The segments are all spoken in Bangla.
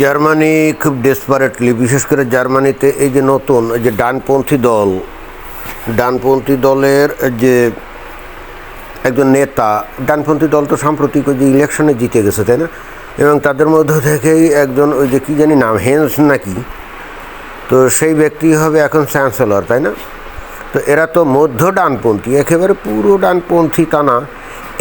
জার্মানি খুব ডেসপারেটলি বিশেষ করে জার্মানিতে এই যে নতুন যে ডানপন্থী দল, ডানপন্থী দলের যে একজন নেতা, ডানপন্থী দল তো সাম্প্রতিক ওই যে ইলেকশনে জিতে গেছে, তাই না? এবং তাদের মধ্য থেকেই একজন ওই যে কী জানি নাম, হেন্স নাকি? তো সেই ব্যক্তি হবে এখন চ্যান্সেলর, তাই না? তো এরা তো মধ্য ডানপন্থী, একেবারে পুরো ডানপন্থী তা না।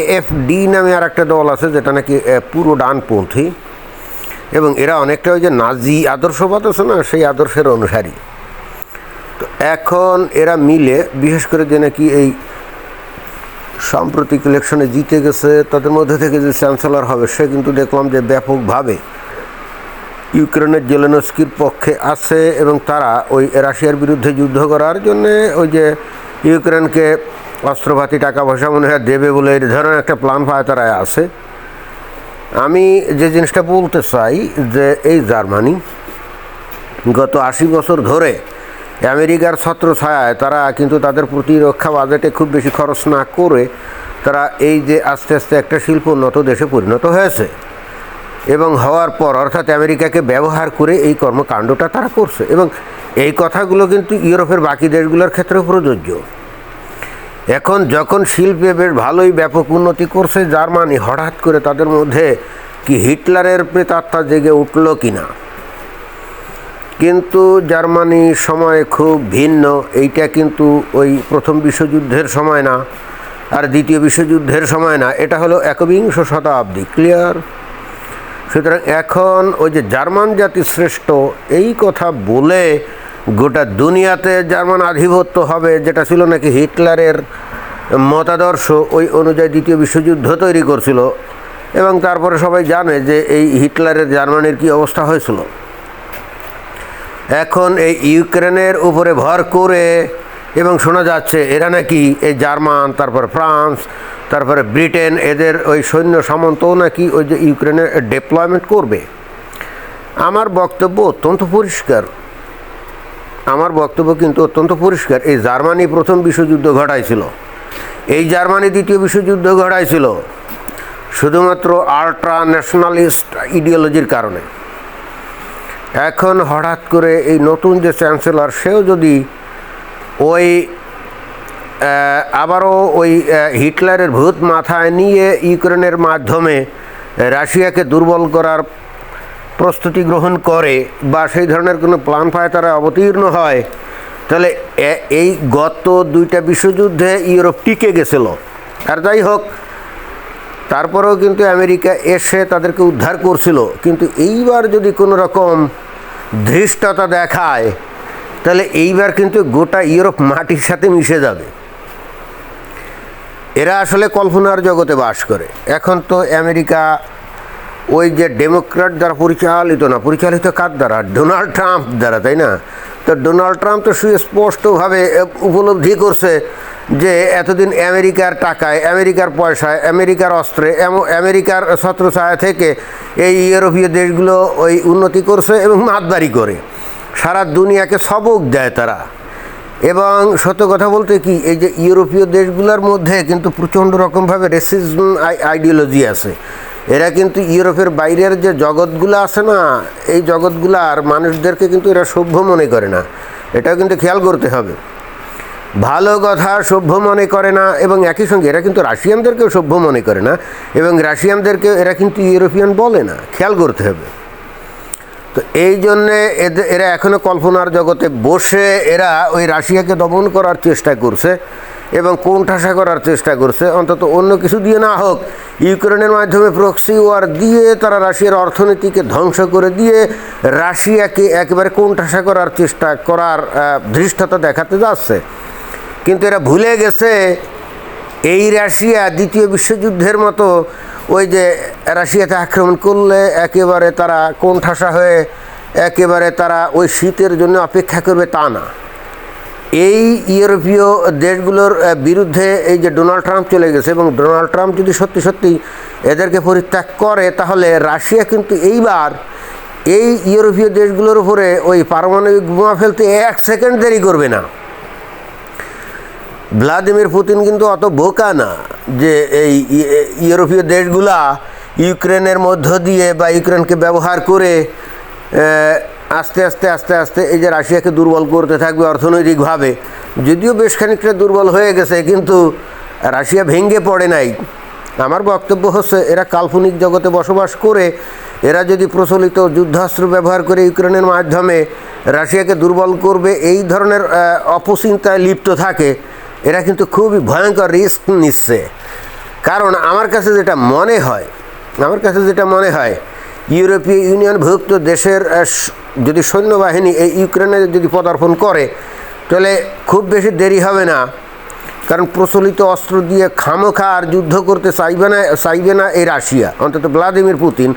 এএফডি নামে আর একটা দল আছে, যেটা নাকি পুরো ডানপন্থী। এবং এরা অনেকটা ওই যে নাজি আদর্শবাদ আছে না, সেই আদর্শের অনুসারী। তো এখন এরা মিলে, বিশেষ করে যে নাকি এই সাম্প্রতিক ইলেকশনে জিতে গেছে, তাদের মধ্যে থেকে যে চ্যান্সেলর হবে, সে কিন্তু দেখলাম যে ব্যাপকভাবে ইউক্রেনের জেলেনস্কির পক্ষে আছে এবং তারা ওই রাশিয়ার বিরুদ্ধে যুদ্ধ করার জন্যে ওই যে ইউক্রেনকে অস্ত্রপাতি, টাকা পয়সা মনে হয় দেবে বলে এই ধরনের একটা প্ল্যান পায়, তারা আছে। আমি যে জিনিসটা বলতে চাই যে এই জার্মানি গত আশি বছর ধরে আমেরিকার ছত্র ছায়ায় তারা কিন্তু তাদের প্রতিরক্ষা বাজেটে খুব বেশি খরচ না করে তারা এই যে আস্তে আস্তে একটা শিল্পোন্নত দেশে পরিণত হয়েছে। এবং হওয়ার পর অর্থাৎ আমেরিকাকে ব্যবহার করে এই কর্মকাণ্ডটা তারা করছে। এবং এই কথাগুলো কিন্তু ইউরোপের বাকি দেশগুলোর ক্ষেত্রেও প্রযোজ্য। এখন যখন শিল্পে বেশ ভালোই ব্যাপক উন্নতি করছে জার্মানি, হঠাৎ করে তাদের মধ্যে কি হিটলারের প্রেতাত্মা জেগে উঠল কি না কিন্তু জার্মানি সময় খুব ভিন্ন, এইটা কিন্তু ওই প্রথম বিশ্বযুদ্ধের সময় না, আর দ্বিতীয় বিশ্বযুদ্ধের সময় না, এটা হলো একবিংশ শতাব্দী, ক্লিয়ার? সুতরাং এখন ওই যে জার্মান জাতি শ্রেষ্ঠ এই কথা বলে গোটা দুনিয়াতে জার্মান আধিপত্য হবে, যেটা ছিল নাকি হিটলারের মতাদর্শ, ওই অনুযায়ী দ্বিতীয় বিশ্বযুদ্ধ তৈরি করছিল। এবং তারপরে সবাই জানে যে এই হিটলারের জার্মানির কি অবস্থা হয়েছিল। এখন এই ইউক্রেনের উপরে ভর করে, এবং শোনা যাচ্ছে এরা নাকি এই জার্মান, তারপর ফ্রান্স, তারপরে ব্রিটেন, এদের ওই সৈন্য সামন্তও নাকি ওই যে ইউক্রেনে ডেপ্লয়মেন্ট করবে। আমার বক্তব্য অত্যন্ত পরিষ্কার। আমার বক্তব্য কিন্তু অত্যন্ত পরিষ্কার। এই জার্মানি প্রথম বিশ্বযুদ্ধ ঘটাইছিল। এই জার্মানি দ্বিতীয় বিশ্বযুদ্ধ ঘটাইছিল শুধুমাত্র আল্ট্রা ন্যাশনালিস্ট ইডিওলজির কারণে। এখন হঠাৎ করে এই নতুন যে চ্যান্সেলর, সেও যদি ওই আবারও ওই হিটলারের ভূত মাথায় নিয়ে ইউক্রেনের মাধ্যমে রাশিয়াকে দুর্বল করার প্রস্তুতি গ্রহণ করে বা সেই ধরনের কোনো প্ল্যান পায় তারা অবতীর্ণ হয়, তাহলে এই গত দুইটা বিশ্বযুদ্ধে ইউরোপ টিকে গেছিল। আর যাই হোক, তারপরেও কিন্তু আমেরিকা এসে তাদেরকে উদ্ধার করছিল। কিন্তু এইবার যদি কোনো রকম ধৃষ্টতা দেখায়, তাহলে এইবার কিন্তু গোটা ইউরোপ মাটির সাথে মিশে যাবে। এরা আসলে কল্পনার জগতে বাস করে। এখন তো আমেরিকা ওই যে ডেমোক্র্যাট দ্বারা পরিচালিত না, পরিচালিত কার দ্বারা? ডোনাল্ড ট্রাম্প দ্বারা, তাই না? তো ডোনাল্ড ট্রাম্প তো সুস্পষ্টভাবে উপলব্ধি করছে যে এতদিন আমেরিকার টাকায়, আমেরিকার পয়সায়, আমেরিকার অস্ত্রে আমেরিকার ছত্রছায়া থেকে এই ইউরোপীয় দেশগুলো ওই উন্নতি করছে এবং মাতবাড়ি করে। সারা দুনিয়াকে সবক দেয় তারা। এবং সত্য কথা বলতে কি, এই যে ইউরোপীয় দেশগুলোর মধ্যে কিন্তু প্রচণ্ড রকমভাবে রেসিজম আইডিওলজি আছে। এরা কিন্তু ইউরোপের বাইরের যে জগৎগুলো আছে না, এই জগৎগুলো আর মানুষদেরকে কিন্তু এরা সভ্য মনে করে না। এটাও কিন্তু খেয়াল করতে হবে। ভালো কথা সভ্য মনে করে না এবং একই সঙ্গে এরা কিন্তু রাশিয়ানদেরকেও সভ্য মনে করে না এবং রাশিয়ানদেরকে এরা কিন্তু ইউরোপিয়ান বলে না, খেয়াল করতে হবে। তো এই জন্যে এরা এখনও কল্পনার জগতে বসে এরা ওই রাশিয়াকে দমন করার চেষ্টা করছে। এবং কোণঠাসা করার চেষ্টা করছে, অন্তত অন্য কিছু দিয়ে না হোক, ইউক্রেনের মাধ্যমে প্রক্সি ওয়ার দিয়ে তারা রাশিয়ার অর্থনীতিকে ধ্বংস করে দিয়ে রাশিয়াকে একেবারে কোণঠাসা করার চেষ্টা করার ধৃষ্টতা দেখাতে যাচ্ছে। কিন্তু এরা ভুলে গেছে, এই রাশিয়া দ্বিতীয় বিশ্বযুদ্ধের মতো ওই যে রাশিয়াতে আক্রমণ করলে একেবারে তারা কোণঠাসা হয়ে, একেবারে তারা ওই শীতের জন্য অপেক্ষা করবে তা না। এই ইউরোপীয় দেশগুলোর বিরুদ্ধে এই যে ডোনাল্ড ট্রাম্প চলে গেছে এবং ডোনাল্ড ট্রাম্প যদি সত্যি সত্যি এদেরকে পরিত্যাগ করে, তাহলে রাশিয়া কিন্তু এইবার এই ইউরোপীয় দেশগুলোর উপরে ওই পারমাণবিক বোমা ফেলতে এক সেকেন্ড দেরি করবে না। ভ্লাদিমির পুতিন কিন্তু অত বোকা না যে এই ইউরোপীয় দেশগুলা ইউক্রেনের মধ্য দিয়ে বা ইউক্রেনকে ব্যবহার করে আস্তে আস্তে আস্তে আস্তে এই যে রাশিয়াকে দুর্বল করতে থাকবে অর্থনৈতিকভাবে, যদিও বেশ খানিকটা দুর্বল হয়ে গেছে, কিন্তু রাশিয়া ভেঙে পড়ে নাই। আমার বক্তব্য হচ্ছে, এরা কাল্পনিক জগতে বসবাস করে, এরা যদি প্রচলিত যুদ্ধাস্ত্র ব্যবহার করে ইউক্রেনের মাধ্যমে রাশিয়াকে দুর্বল করবে, এই ধরনের অপচিন্তায় লিপ্ত থাকে, এরা কিন্তু খুবই ভয়ঙ্কর রিস্ক নিচ্ছে। কারণ আমার কাছে যেটা মনে হয়, আমার কাছে যেটা মনে হয় ইউরোপীয় ইউনিয়ন ইউনিয়নভুক্ত দেশের যদি সৈন্যবাহিনী এই ইউক্রেনে যদি পদার্পণ করে, তাহলে খুব বেশি দেরি হবে না। কারণ প্রচলিত অস্ত্র দিয়ে খামোখা আর যুদ্ধ করতে চাইবে না চাইবে না এই রাশিয়া। অন্তত ভ্লাদিমির পুতিন।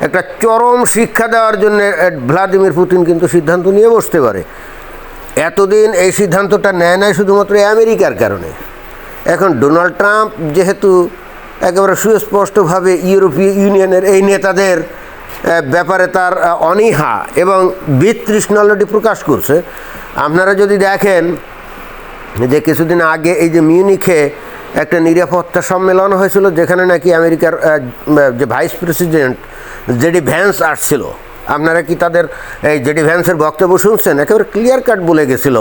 একটা চরম শিক্ষা দেওয়ার জন্য ভ্লাদিমির পুতিন কিন্তু সিদ্ধান্ত নিয়ে বসতে পারে। এতদিন এই সিদ্ধান্তটা নেয় নাই শুধুমাত্র আমেরিকার কারণে। এখন ডোনাল্ড ট্রাম্প যেহেতু একেবারে সুস্পষ্টভাবে ইউরোপীয় ইউনিয়নের এই নেতাদের ব্যাপারে তার অনিহা এবং বিতৃষ্ণ অলরেডি প্রকাশ করছে। আপনারা যদি দেখেন যে কিছুদিন আগে এই যে মিউনিখে একটা নিরাপত্তা সম্মেলন হয়েছিল, যেখানে নাকি আমেরিকার যে ভাইস প্রেসিডেন্ট জেডি ভ্যান্স আসছিল। আপনারা কি তাদের এই জেডি ভ্যান্সের বক্তব্য শুনছেন? একেবারে ক্লিয়ার কাট বলে গেছিল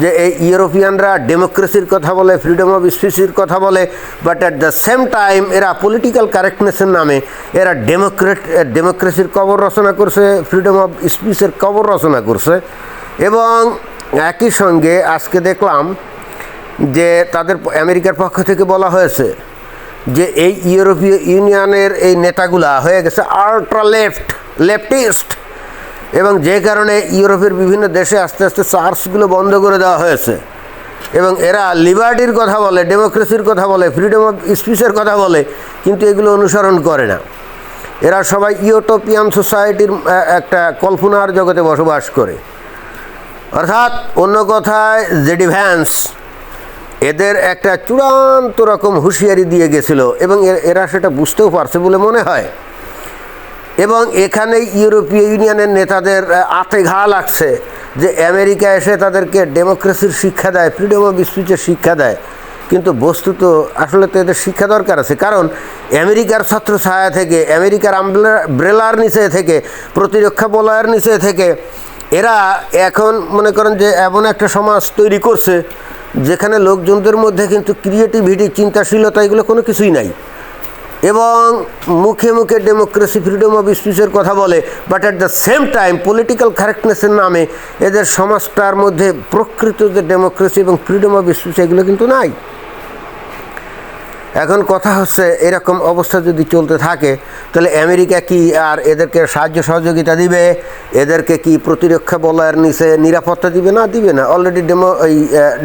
যে এই ইউরোপিয়ানরা ডেমোক্রেসির কথা বলে ফ্রিডম অফ স্পিসির কথা বলে but at the same time এরা পলিটিক্যাল কারেক্টনেসের নামে এরা ডেমোক্রেট ডেমোক্রেসির কবর রচনা করছে ফ্রিডম অফ স্পিচের কবর রচনা করছে। এবং একই সঙ্গে আজকে দেখলাম যে তাদের আমেরিকার পক্ষ থেকে বলা হয়েছে যে এই ইউরোপীয় ইউনিয়নের এই নেতাগুলা হয়ে গেছে আল্ট্রা লেফট লেফটিস্ট এবং যে কারণে ইউরোপের বিভিন্ন দেশে আস্তে আস্তে চার্চগুলো বন্ধ করে দেওয়া হয়েছে এবং এরা লিবার্টির কথা বলে, ডেমোক্রেসির কথা বলে, ফ্রিডম অফ স্পিচের কথা বলে, কিন্তু এগুলো অনুসরণ করে না। এরা সবাই ইউটোপিয়ান সোসাইটির একটা কল্পনার জগতে বসবাস করে। অর্থাৎ অন্য কথায় জেডি ভ্যান্স এদের একটা চূড়ান্ত রকম হুঁশিয়ারি দিয়ে গেছিল এবং এরা সেটা বুঝতেও পারছে বলে মনে হয়। এবং এখানে ইউরোপীয় ইউনিয়নের নেতাদের আতে ঘা লাগছে যে আমেরিকা এসে তাদেরকে ডেমোক্রেসির শিক্ষা দেয়, ফ্রিডম অফ স্পিচের শিক্ষা দেয়। কিন্তু বস্তুত আসলে তো এদের শিক্ষা দরকার আছে। কারণ আমেরিকার ছাত্র ছায়া থেকে, আমেরিকার ব্রেলার নিচে থেকে, প্রতিরক্ষা বলয়ের নিচে থেকে, এরা এখন মনে করেন যে এমন একটা সমাজ তৈরি করছে যেখানে লোকজনদের মধ্যে কিন্তু ক্রিয়েটিভিটি চিন্তাশীলতা এগুলো কোনো কিছুই নাই। এবং মুখে মুখে ডেমোক্রেসি ফ্রিডম অফ স্পিচের কথা বলে but at the same time political কারেক্টনেসের নামে এদের সমাজটার মধ্যে প্রকৃত যে ডেমোক্রেসি এবং ফ্রিডম অফ স্পিচ এগুলো কিন্তু নাই। এখন কথা হচ্ছে এরকম অবস্থা যদি চলতে থাকে, তাহলে আমেরিকা কি আর এদেরকে সাহায্য সহযোগিতা দিবে? এদেরকে কি প্রতিরক্ষা বলয়ের নিচে নিরাপত্তা দিবে? না দিবে না। অলরেডি ডেমো এই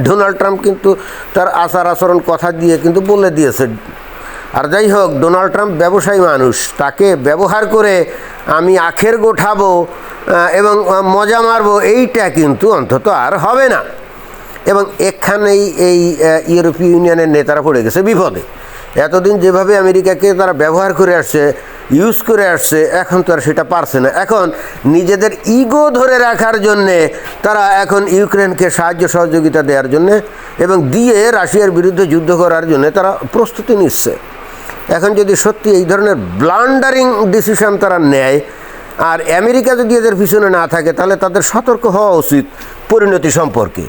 ডোনাল্ড ট্রাম্প কিন্তু তার আচার আচরণ কথা দিয়ে কিন্তু বলে দিয়েছে। আর যাই হোক ডোনাল্ড ট্রাম্প ব্যবসায়ী মানুষ, তাকে ব্যবহার করে আমি আখের গোঠাবো এবং মজা মারবো, এইটা কিন্তু অন্তত আর হবে না। এবং এখানেই এই ইউরোপীয় ইউনিয়নের নেতারা পড়ে গেছে বিপদে। এতদিন যেভাবে আমেরিকাকে তারা ব্যবহার করে আসছে, ইউজ করে আসছে, এখন তো আর সেটা পারছে না। এখন নিজেদের ইগো ধরে রাখার জন্যে তারা এখন ইউক্রেনকে সাহায্য সহযোগিতা দেওয়ার জন্যে এবং দিয়ে রাশিয়ার বিরুদ্ধে যুদ্ধ করার জন্য তারা প্রস্তুতি নিচ্ছে। এখন যদি সত্যি এই ধরনের ব্লান্ডারিং ডিসিশন তারা নেয়, আর আমেরিকা যদি এদের পিছনে না থাকে, তাহলে তাদের সতর্ক হওয়া উচিত পরিণতি সম্পর্কে।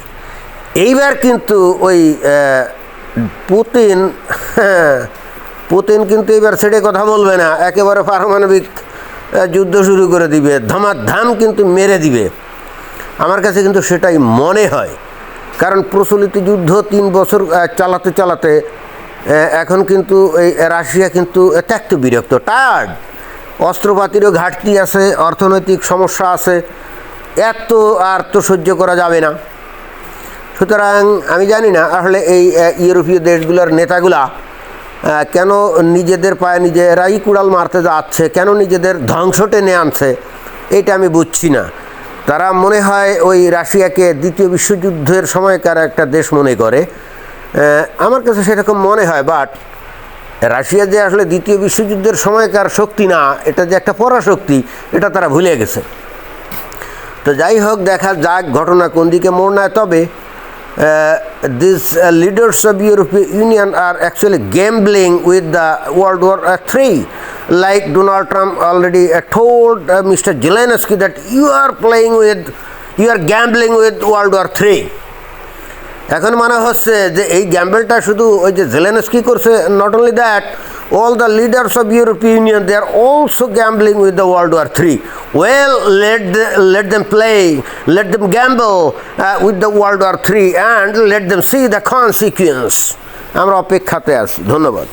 এইবার কিন্তু ওই পুতিন পুতিন কিন্তু এবার ছেড়ে কথা বলবে না। একেবারে পারমাণবিক যুদ্ধ শুরু করে দিবে, ধমাধাম কিন্তু মেরে দিবে। আমার কাছে কিন্তু সেটাই মনে হয়। কারণ প্রচলিত যুদ্ধ তিন বছর চালাতে চালাতে এখন কিন্তু এই রাশিয়া কিন্তু ত্যাক্ত বিরক্ত টায়ার্ড অস্ত্রপাতিরও ঘাটতি আছে, অর্থনৈতিক সমস্যা আছে, এত আর তো সহ্য করা যাবে না। সুতরাং আমি জানি না আসলে এই ইউরোপীয় দেশগুলোর নেতাগুলা কেন নিজেদের পায়ে নিজেরাই কুড়াল মারতে যাচ্ছে, কেন নিজেদের ধ্বংস টেনে আনছে, এটা আমি বুঝছি না। তারা মনে হয় ওই রাশিয়াকে দ্বিতীয় বিশ্বযুদ্ধের সময়কার একটা দেশ মনে করে। আমার কাছে সেরকম মনে হয় বাট রাশিয়া যে আসলে দ্বিতীয় বিশ্বযুদ্ধের সময়কার শক্তি না, এটা যে একটা পরাশক্তি, এটা তারা ভুলে গেছে। তো যাই হোক, দেখা যাক ঘটনা কোন দিকে মোড় নেয়। তবে this leaders of European union are actually gambling with the world war three like Donald Trump already told mister Zelensky that you are playing with you are gambling with world war three এখন মনে হচ্ছে যে এই গ্যাম্বেলটা শুধু ওই যে জেলেনস্কি করছে not only that all the leaders of European union they are also gambling with the world war three well let let them play let them gamble with the world war three and let them see the consequence আমরা অপেক্ষাতে আছি। ধন্যবাদ।